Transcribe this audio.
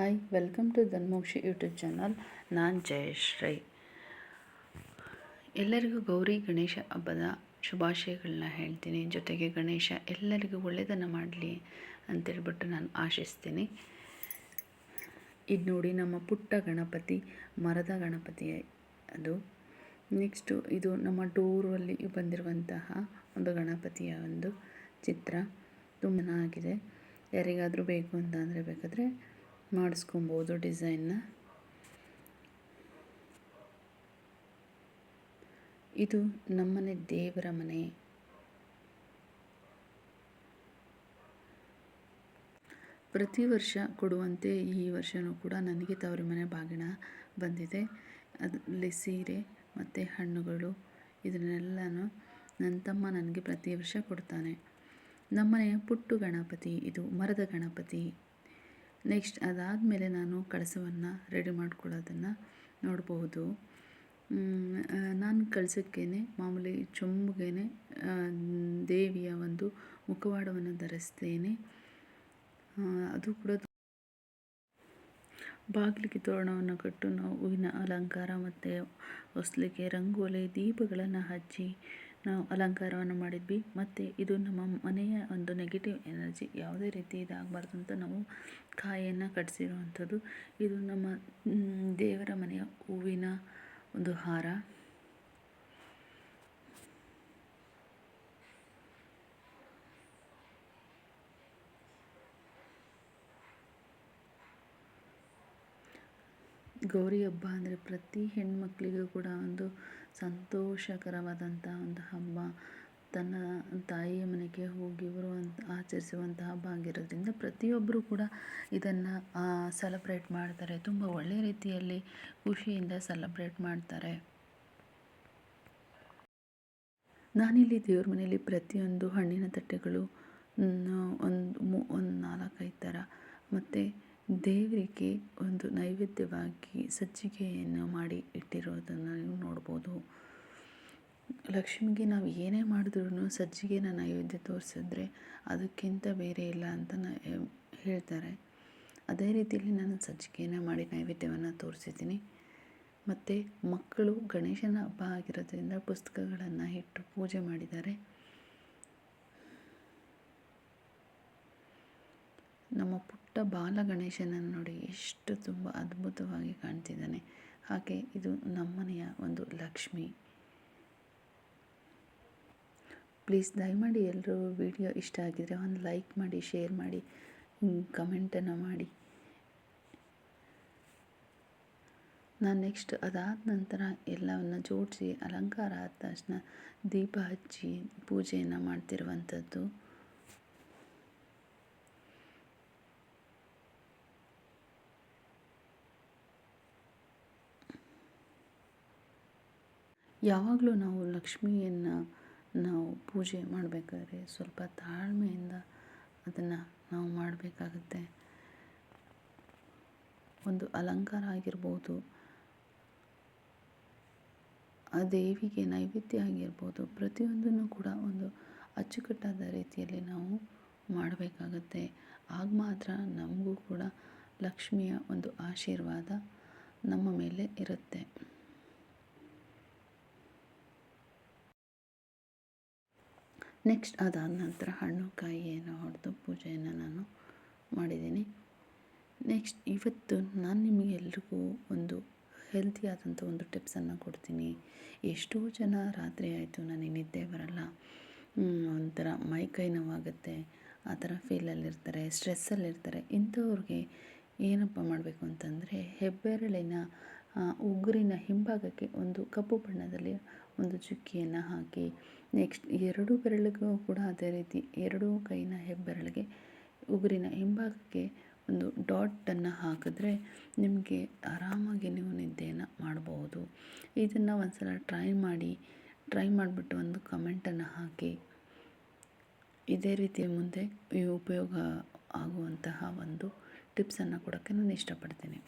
Hi welcome to Dhanmokshi YouTube channel ನಾನು ಜಯಶ್ರೀ ಎಲ್ಲರಿಗೂ ಗೌರಿ ಗಣೇಶ ಹಬ್ಬದ ಶುಭಾಶಯಗಳನ್ನ ಹೇಳ್ತೀನಿ. ಜೊತೆಗೆ ಗಣೇಶ ಎಲ್ಲರಿಗೂ ಒಳ್ಳೆಯದನ್ನು ಮಾಡಲಿ ಅಂತೇಳ್ಬಿಟ್ಟು ನಾನು ಆಶಿಸ್ತೀನಿ. ಇದು ನೋಡಿ ನಮ್ಮ ಪುಟ್ಟ ಗಣಪತಿ, ಮರದ ಗಣಪತಿ ಅದು. ನೆಕ್ಸ್ಟು ಇದು ನಮ್ಮ ಡೋರಲ್ಲಿ ಬಂದಿರುವಂತಹ ಒಂದು ಗಣಪತಿಯ ಒಂದು ಚಿತ್ರ. ತುಂಬ ಚೆನ್ನಾಗಿದೆ. ಯಾರಿಗಾದರೂ ಬೇಕು ಅಂತ ಅಂದರೆ ಬೇಕಾದರೆ ಮಾಡಿಸ್ಕೊಬೋದು ಡಿಸೈನ್ನ. ಇದು ನಮ್ಮನೆ ದೇವರ ಮನೆ. ಪ್ರತಿ ವರ್ಷ ಕೊಡುವಂತೆ ಈ ವರ್ಷವೂ ಕೂಡ ನನಗೆ ತವರಿ ಮನೆ ಬಾಗಿಣ ಬಂದಿದೆ. ಅದರಲ್ಲಿ ಸೀರೆ ಮತ್ತು ಹಣ್ಣುಗಳು ಇದನ್ನೆಲ್ಲನೂ ನನ್ನ ತಮ್ಮ ನನಗೆ ಪ್ರತಿ ವರ್ಷ ಕೊಡ್ತಾನೆ. ನಮ್ಮನೆಯ ಪುಟ್ಟು ಗಣಪತಿ, ಇದು ಮರದ ಗಣಪತಿ. ನೆಕ್ಸ್ಟ್ ಅದಾದಮೇಲೆ ನಾನು ಕಳಸವನ್ನು ರೆಡಿ ಮಾಡ್ಕೊಳ್ಳೋದನ್ನು ನೋಡಬಹುದು. ನಾನು ಕಳಸಕ್ಕೇನೆ, ಮಾಮೂಲಿ ಚೊಂಬುಗೇನೆ ದೇವಿಯ ಒಂದು ಮುಖವಾಡವನ್ನು ಧರಿಸ್ತೇನೆ. ಅದು ಕೂಡ ಬಾಗಿಲಿಗೆ ತೋರಣವನ್ನು ಕಟ್ಟು, ನಾವು ಹೂವಿನ ಅಲಂಕಾರ ಮತ್ತು ಹೊಸಲಿಗೆ ರಂಗೋಲಿ, ದೀಪಗಳನ್ನು ಹಚ್ಚಿ ನಾವು ಅಲಂಕಾರವನ್ನು ಮಾಡಿದ್ವಿ. ಮತ್ತು ಇದು ನಮ್ಮ ಮನೆಯ ಒಂದು ನೆಗೆಟಿವ್ ಎನರ್ಜಿ ಯಾವುದೇ ರೀತಿ ಇದಾಗಬಾರ್ದು ಅಂತ ನಾವು ಕಾಯಿಯನ್ನು ಕಟ್ಸಿರುವಂಥದ್ದು. ಇದು ನಮ್ಮ ದೇವರ ಮನೆಯ ಹೂವಿನ ಒಂದು ಹಾರ. ಗೌರಿ ಹಬ್ಬ ಅಂದರೆ ಪ್ರತಿ ಹೆಣ್ಮಕ್ಳಿಗೂ ಕೂಡ ಒಂದು ಸಂತೋಷಕರವಾದಂಥ ಒಂದು ಹಬ್ಬ ತನ್ನ ತಾಯಿಯ ಮನೆಗೆ ಹೋಗಿ ಬರುವಂಥ ಆಚರಿಸುವಂಥ ಹಬ್ಬ ಆಗಿರೋದ್ರಿಂದ ಪ್ರತಿಯೊಬ್ಬರೂ ಕೂಡ ಇದನ್ನು ಸೆಲೆಬ್ರೇಟ್ ಮಾಡ್ತಾರೆ. ತುಂಬ ಒಳ್ಳೆಯ ರೀತಿಯಲ್ಲಿ ಖುಷಿಯಿಂದ ಸೆಲೆಬ್ರೇಟ್ ಮಾಡ್ತಾರೆ. ನಾನಿಲ್ಲಿ ದೇವ್ರ ಮನೆಯಲ್ಲಿ ಪ್ರತಿಯೊಂದು ಹಣ್ಣಿನ ತಟ್ಟೆಗಳು ಒಂದು ಒಂದು ನಾಲ್ಕೈದು ಥರ. ಮತ್ತು ದೇವರಿಗೆ ಒಂದು ನೈವೇದ್ಯವಾಗಿ ಸಜ್ಜಿಗೆಯನ್ನು ಮಾಡಿ ಇಟ್ಟಿರೋದನ್ನು ನೀವು ನೋಡ್ಬೋದು. ಲಕ್ಷ್ಮಿಗೆ ನಾವು ಏನೇ ಮಾಡಿದ್ರೂ ಸಜ್ಜಿಗೆನ ನೈವೇದ್ಯ ತೋರಿಸಿದ್ರೆ ಅದಕ್ಕಿಂತ ಬೇರೆ ಇಲ್ಲ ಅಂತ ಹೇಳ್ತಾರೆ. ಅದೇ ರೀತಿಯಲ್ಲಿ ನಾನು ಸಜ್ಜಿಗೆಯನ್ನು ಮಾಡಿ ನೈವೇದ್ಯವನ್ನು ತೋರಿಸಿದ್ದೀನಿ. ಮತ್ತು ಮಕ್ಕಳು ಗಣೇಶನ ಹಬ್ಬ ಆಗಿರೋದ್ರಿಂದ ಪುಸ್ತಕಗಳನ್ನು ಇಟ್ಟು ಪೂಜೆ ಮಾಡಿದ್ದಾರೆ. ನಮ್ಮ ಪುಟ್ಟ ಬಾಲ ಗಣೇಶನನ್ನು ನೋಡಿ ಎಷ್ಟು ತುಂಬ ಅದ್ಭುತವಾಗಿ ಕಾಣ್ತಿದ್ದಾನೆ. ಹಾಗೆ ಇದು ನಮ್ಮನೆಯ ಒಂದು ಲಕ್ಷ್ಮಿ. ಪ್ಲೀಸ್ ದಯಮಾಡಿ ಎಲ್ಲರೂ ವಿಡಿಯೋ ಇಷ್ಟ ಆಗಿದರೆ ಒಂದು ಲೈಕ್ ಮಾಡಿ, ಶೇರ್ ಮಾಡಿ, ಕಮೆಂಟನ್ನು ಮಾಡಿ. ನಾನು ನೆಕ್ಸ್ಟ್ ಅದಾದ ನಂತರ ಎಲ್ಲವನ್ನು ಜೋಡಿಸಿ ಅಲಂಕಾರ ಆದ ತಕ್ಷಣ ದೀಪ ಹಚ್ಚಿ ಪೂಜೆಯನ್ನು ಮಾಡ್ತಿರುವಂಥದ್ದು. ಯಾವಾಗಲೂ ನಾವು ಲಕ್ಷ್ಮಿಯನ್ನು ನಾವು ಪೂಜೆ ಮಾಡಬೇಕಾದ್ರೆ ಸ್ವಲ್ಪ ತಾಳ್ಮೆಯಿಂದ ಅದನ್ನು ನಾವು ಮಾಡಬೇಕಾಗುತ್ತೆ. ಒಂದು ಅಲಂಕಾರ ಆಗಿರ್ಬೋದು, ಆ ದೇವಿಗೆ ನೈವೇದ್ಯ ಆಗಿರ್ಬೋದು, ಪ್ರತಿಯೊಂದನ್ನು ಕೂಡ ಒಂದು ಅಚ್ಚುಕಟ್ಟಾದ ರೀತಿಯಲ್ಲಿ ನಾವು ಮಾಡಬೇಕಾಗತ್ತೆ. ಆಗ ಮಾತ್ರ ನಮಗೂ ಕೂಡ ಲಕ್ಷ್ಮಿಯ ಒಂದು ಆಶೀರ್ವಾದ ನಮ್ಮ ಮೇಲೆ ಇರುತ್ತೆ. ನೆಕ್ಸ್ಟ್ ಅದಾದ ನಂತರ ಹಣ್ಣು ಕಾಯಿಯನ್ನು ಹೊಡೆದು ಪೂಜೆಯನ್ನು ನಾನು ಮಾಡಿದ್ದೀನಿ. ನೆಕ್ಸ್ಟ್ ಇವತ್ತು ನಾನು ನಿಮಗೆ ಎಲ್ರಿಗೂ ಒಂದು ಹೆಲ್ತಿಯಾದಂಥ ಒಂದು ಟಿಪ್ಸನ್ನು ಕೊಡ್ತೀನಿ. ಎಷ್ಟೋ ಜನ ರಾತ್ರಿ ಆಯಿತು ನನಗೆ ನಿದ್ದೆ ಬರಲ್ಲ. ಒಂಥರ ಮೈ ಕೈ ನೋವಾಗುತ್ತೆ. ಆ ಥರ ಫೀಲಲ್ಲಿರ್ತಾರೆ ಸ್ಟ್ರೆಸ್ಸಲ್ಲಿರ್ತಾರೆ ಇಂಥವ್ರಿಗೆ ಏನಪ್ಪ ಮಾಡಬೇಕು ಅಂತಂದರೆ ಹೆಬ್ಬೆರಳಿನ ಉಗುರಿನ ಹಿಂಭಾಗಕ್ಕೆ ಒಂದು ಕಪ್ಪು ಬಣ್ಣದಲ್ಲಿ ಒಂದು ಚುಕ್ಕಿಯನ್ನು ಹಾಕಿ, ನೆಕ್ಸ್ಟ್ ಎರಡು ಬೆರಳಿಗೂ ಕೂಡ ಅದೇ ರೀತಿ ಎರಡೂ ಕೈನ ಹೆಬ್ಬೆರಳಿಗೆ ಉಗುರಿನ ಹಿಂಭಾಗಕ್ಕೆ ಒಂದು ಡಾಟನ್ನು ಹಾಕಿದ್ರೆ ನಿಮಗೆ ಆರಾಮಾಗಿ ನೀವು ನಿದ್ದೆಯನ್ನು ಮಾಡಬಹುದು ಇದನ್ನು ಒಂದು ಸಲ ಟ್ರೈ ಮಾಡಿ, ಟ್ರೈ ಮಾಡಿಬಿಟ್ಟು ಒಂದು ಕಮೆಂಟನ್ನು ಹಾಕಿ. ಇದೇ ರೀತಿಯ ಮುಂದೆ ಉಪಯೋಗ ಆಗುವಂತಹ ಒಂದು ಟಿಪ್ಸನ್ನು ಕೊಡೋಕ್ಕೆ ನಾನು ಇಷ್ಟಪಡ್ತೀನಿ.